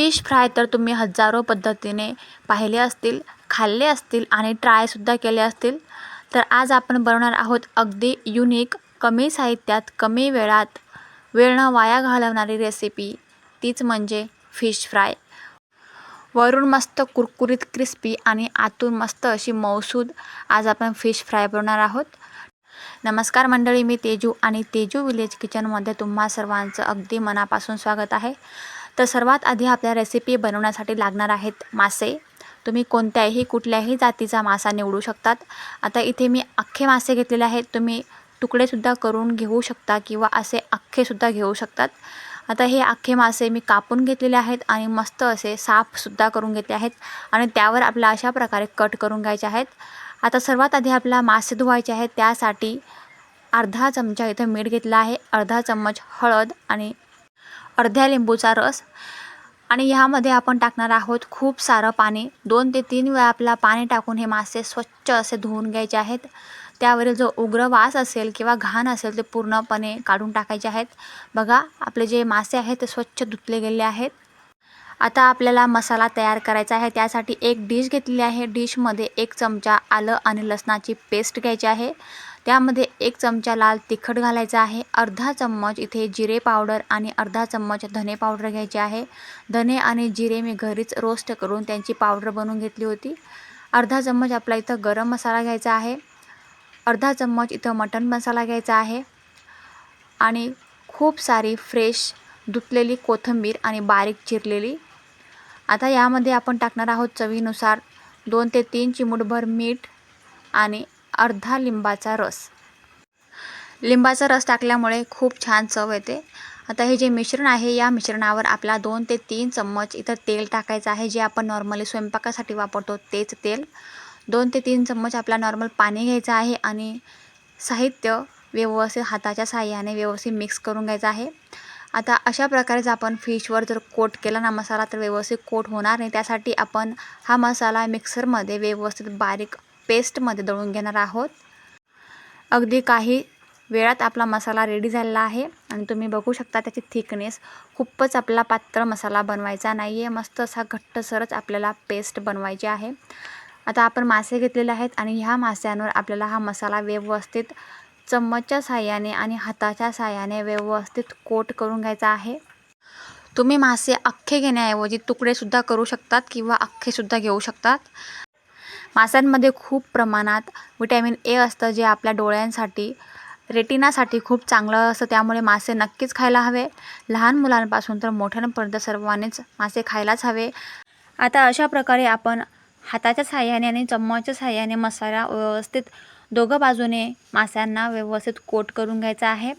Fish fry तर तुम्ही हजारो पद्धतीने पाहिले असतील खाल्ले असतील आणि ट्रायसुद्धा केले असतील. तर आज आपण बनवणार आहोत अगदी युनिक कमी साहित्यात कमी वेळात वेळ न वाया घालवणारी रेसिपी तीच म्हणजे फिश फ्राय वरून मस्त कुरकुरीत क्रिस्पी आणि आतून मस्त अशी मौसूद आज आपण फिश फ्राय बनवणार आहोत. नमस्कार मंडळी मी तेजू आणि तेजू विलेज किचनमध्ये तुम्हा सर्वांचं अगदी मनापासून स्वागत आहे. तर सर्वात आधी आपल्या रेसिपी बनवण्यासाठी लागणार आहेत मासे. तुम्ही कोणत्याही कुठल्याही जातीचा मासा निवडू शकतात. आता इथे मी अख्खे मासे घेतलेले आहेत. तुम्ही तुकडेसुद्धा करून घेऊ शकता किंवा असे अख्खेसुद्धा घेऊ शकतात. आता हे अख्खे मासे मी कापून घेतलेले आहेत आणि मस्त असे साफसुद्धा करून घेतले आहेत आणि त्यावर आपल्या अशा प्रकारे कट करून घ्यायचे आहेत. आता सर्वात आधी आपला मासे धुवायचे आहेत. त्यासाठी अर्धा चमचा इथं मीठ घेतला आहे. अर्धा चम्मच हळद आणि अर्ध्या लिंबूचा रस. आणि ह्यामध्ये आपण टाकणार आहोत खूप सारं पाणी. दोन ते तीन वेळा आपला पाणी टाकून हे मासे स्वच्छ असे धुवून घ्यायचे आहेत. त्यावरील जो उग्र वास असेल किंवा घाण असेल ते पूर्णपणे काढून टाकायचे आहेत. बघा आपले जे मासे आहेत ते स्वच्छ धुतले गेले आहेत. आता आपल्याला मसाला तयार करायचा आहे. त्यासाठी एक डिश घेतलेली आहे. डिशमध्ये एक चमचा आलं आणि लसणाची पेस्ट घ्यायची आहे. त्यामध्ये एक चमचा लाल तिखट घालायचा आहे. अर्धा चम्मच इथे जिरे पावडर आणि अर्धा चम्मच धने पावडर घ्यायचे आहे. धने आणि जिरे मी घरीच रोस्ट करून त्यांची पावडर बनवून घेतली होती. अर्धा चम्मच आपला इथं गरम मसाला घ्यायचा आहे. अर्धा चम्मच इथं मटण मसाला घ्यायचा आहे. आणि खूप सारी फ्रेश धुतलेली कोथिंबीर आणि बारीक चिरलेली. आता यामध्ये आपण टाकणार आहोत चवीनुसार दोन ते तीन चिमूटभर मीठ आणि अर्धा लिंबाचा रस. लिंबाचा रस टाकल्यामुळे खूप छान चव येते. आता हे जे मिश्रण आहे या मिश्रणावर आपला दोन ते तीन चम्मच इथं तेल टाकायचं आहे जे आपण नॉर्मली स्वयंपाकासाठी वापरतो तेच तेल. दोन ते तीन चम्मच आपला नॉर्मल पाणी घ्यायचं आहे आणि साहित्य व्यवस्थित हाताच्या साह्याने व्यवस्थित मिक्स करून घ्यायचं आहे. आता अशा प्रकारेच आपण फिशवर जर कोट केला ना मसाला तर व्यवस्थित कोट होणार नाही. त्यासाठी आपण हा मसाला मिक्सरमध्ये व्यवस्थित बारीक पेस्टमध्ये दळून घेणार आहोत. अगदी काही वेळात आपला मसाला रेडी झालेला आहे आणि तुम्ही बघू शकता त्याची थिकनेस खूपच आपला पात्र मसाला बनवायचा नाही आहे मस्त असा घट्टसरच आपल्याला पेस्ट बनवायची आहे. आता आपण मासे घेतलेले आहेत आणि ह्या मास्यांवर आपल्याला हा मसाला व्यवस्थित चम्मचच्या साह्याने आणि हाताच्या साह्याने व्यवस्थित कोट करून घ्यायचा आहे. तुम्ही मासे अख्खे घेण्याऐवजी तुकडेसुद्धा करू शकतात किंवा अख्खेसुद्धा घेऊ शकतात. माशांमध्ये खूप प्रमाणात विटॅमिन ए असतं जे आपल्या डोळ्यांसाठी रेटिनासाठी खूप चांगलं असतं. त्यामुळे मासे नक्कीच खायला हवे. लहान मुलांपासून तर मोठ्यांपर्यंत सर्वांनीच मासे खायलाच हवे. आता अशा प्रकारे आपण हाताच्या साह्याने आणि चम्मचच्या साह्याने मसाला व्यवस्थित दोघं बाजूने माशांना व्यवस्थित कोट करून घ्यायचा आहे.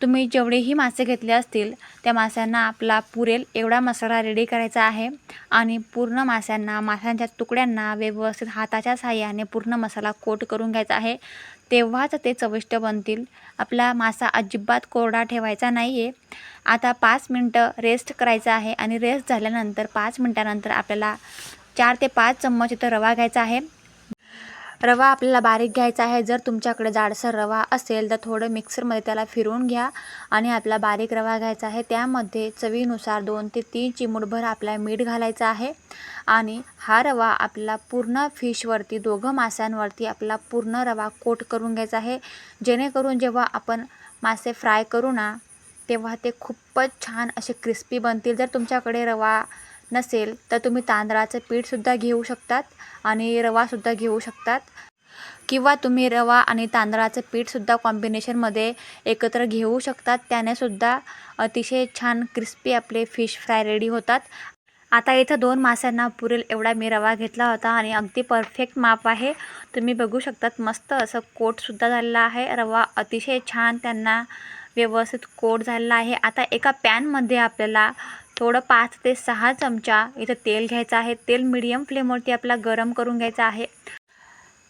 तुम्ही जेवढेही मासे घेतले असतील त्या माशांना आपला पुरेल एवढा मसाला रेडी करायचा आहे आणि पूर्ण माशांना माशांच्या तुकड्यांना व्यवस्थित हाताच्या साह्याने पूर्ण मसाला कोट करून घ्यायचा आहे. तेव्हाच ते चविष्ट बनतील. आपला मासा अजिबात कोरडा ठेवायचा नाही आहे आता पाच मिनटं रेस्ट करायचं आहे आणि रेस्ट झाल्यानंतर पाच मिनटानंतर आपल्याला चार ते पाच चम्मच इथं रवा घ्यायचा आहे. रवा आपल्याला बारीक घ्यायचा आहे. जर तुमच्याकडे जाडसर रवा असेल तर थोडं मिक्सरमध्ये त्याला फिरवून घ्या आणि आपला बारीक रवा घ्यायचा आहे. त्यामध्ये चवीनुसार दोन ते तीन चिमूटभर आपला मीठ घालायचं आहे आणि हा रवा आपला पूर्ण फिशवरती दोघं माशांवरती आपला पूर्ण रवा कोट करून घ्यायचा आहे. जेणेकरून जेव्हा आपण मासे फ्राय करू ना तेव्हा ते खूपच छान असे क्रिस्पी बनतील. जर तुमच्याकडे रवा नसेल तर तुम्ही तांदळाचं पीठसुद्धा घेऊ शकतात आणि रवासुद्धा घेऊ शकतात. किंवा तुम्ही रवा आणि तांदळाचं पीठसुद्धा कॉम्बिनेशनमध्ये एकत्र घेऊ शकतात. त्यानेसुद्धा अतिशय छान क्रिस्पी आपले फिश फ्राय रेडी होतात. आता इथं दोन माशांना पुरेल एवढा मी रवा घेतला होता आणि अगदी परफेक्ट माप आहे. तुम्ही बघू शकतात मस्त असं कोटसुद्धा झालेला आहे. रवा अतिशय छान त्यांना व्यवस्थित कोट झालेला आहे. आता एका पॅनमध्ये आपल्याला थोडं पाच ते सहा चमचा इथं तेल घ्यायचं आहे. तेल मिडियम फ्लेमवरती आपला गरम करून घ्यायचं आहे.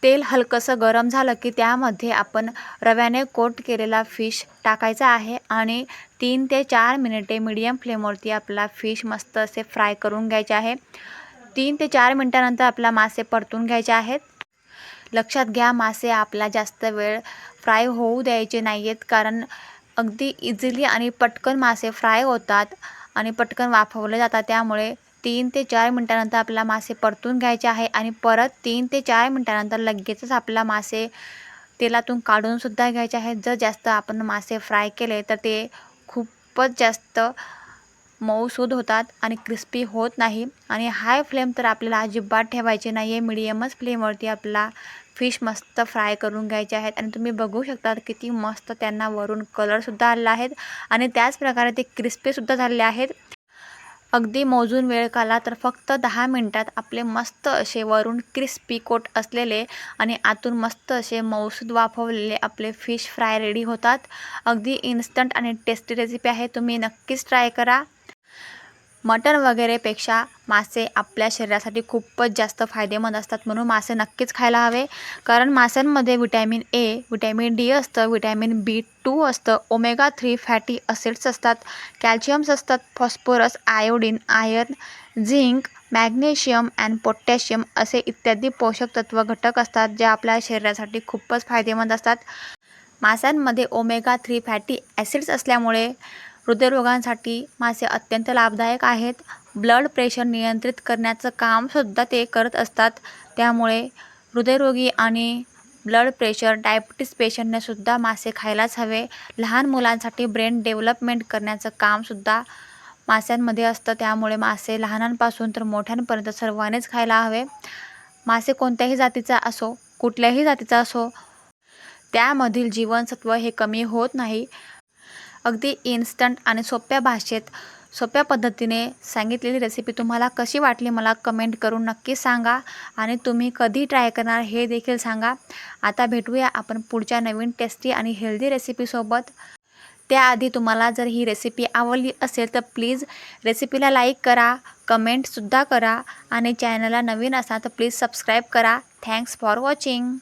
तेल हलकंसं गरम झालं की त्यामध्ये आपण रव्याने कोट केलेला फिश टाकायचा आहे आणि तीन ते चार मिनिटे मीडियम फ्लेमवरती आपला फिश मस्त असे फ्राय करून घ्यायचे आहे. तीन ते चार मिनटानंतर आपला मासे परतून घ्यायचे आहेत. लक्षात घ्या मासे आपला जास्त वेळ फ्राय होऊ द्यायचे नाही आहेत कारण अगदी इझिली आणि पटकन मासे फ्राय होतात. आणि पटकन वाफवले जातात त्यामुळे तीन ते चार मिनटानंतर आपल्याला मासे परतून घ्यायचे आहे आणि परत तीन ते चार मिनटानंतर लगेचच आपल्याला मासे तेलातून काढूनसुद्धा घ्यायचे आहेत. जर जास्त आपण मासे फ्राय केले तर ते खूपच जास्त मऊसूद होतात आणि क्रिस्पी होत नाही. आणि हाय फ्लेम तर आपल्याला अजिबात ठेवायचे नाही आहे मिडियमच फ्लेमवरती आपला फिश मस्त फ्राय करून घ्यायचे आहेत. आणि तुम्ही बघू शकता किती मस्त त्यांना वरून कलरसुद्धा आलेला आहेत. आणि त्याच प्रकारे ते क्रिस्पीसुद्धा झालेले आहेत. अगदी मोजून वेळ काला तर फक्त दहा मिनटात आपले मस्त असे वरून क्रिस्पी कोट असलेले आणि आतून मस्त असे मऊसूद वाफवलेले आपले फिश फ्राय रेडी होतात. अगदी इन्स्टंट आणि टेस्टी रेसिपी आहे. तुम्ही नक्कीच ट्राय करा. मटण वगैरेपेक्षा मासे आपल्या शरीरासाठी खूपच जास्त फायदेमंद असतात म्हणून मासे नक्कीच खायला हवे. कारण माशांमध्ये विटॅमिन ए विटॅमिन डी असतं विटॅमिन बी टू असतं ओमेगा थ्री फॅटी असिड्स असतात कॅल्शियम्स असतात phosphorus iodine iron zinc magnesium and potassium असे इत्यादी पोषक तत्व घटक असतात जे आपल्या शरीरासाठी खूपच फायदेमंद असतात. माशांमध्ये ओमेगा थ्री फॅटी ॲसिड्स असल्यामुळे हृदयरोगांसाठी मासे अत्यंत लाभदायक आहेत. ब्लड प्रेशर नियंत्रित करण्याचं कामसुद्धा ते करत असतात. त्यामुळे हृदयरोगी आणि ब्लड प्रेशर डायबिटीस पेशंटनेसुद्धा मासे खायलाच हवे. लहान मुलांसाठी ब्रेन डेव्हलपमेंट करण्याचं कामसुद्धा माशांमध्ये असतं. त्यामुळे मासे लहानांपासून तर मोठ्यांपर्यंत सर्वांनीच खायला हवे. मासे कोणत्याही जातीचा असो कुठल्याही जातीचा असो त्यामधील जीवनसत्व हे कमी होत नाही. अगदी इन्स्टंट आणि सोप्या भाषेत सोप्या पद्धतीने सांगितलेली रेसिपी तुम्हाला कशी वाटली मला कमेंट करून नक्की सांगा आणि तुम्ही कधी ट्राय करणार हे देखील सांगा. आता भेटूया आपण पुढच्या नवीन टेस्टी आणि हेल्दी रेसिपीसोबत त्याआधी तुम्हाला जर ही रेसिपी आवडली असेल तर प्लीज रेसिपीला लाईक करा कमेंटसुद्धा करा आणि चॅनलला नवीन असाल तर प्लीज सबस्क्राईब करा. Thanks for watching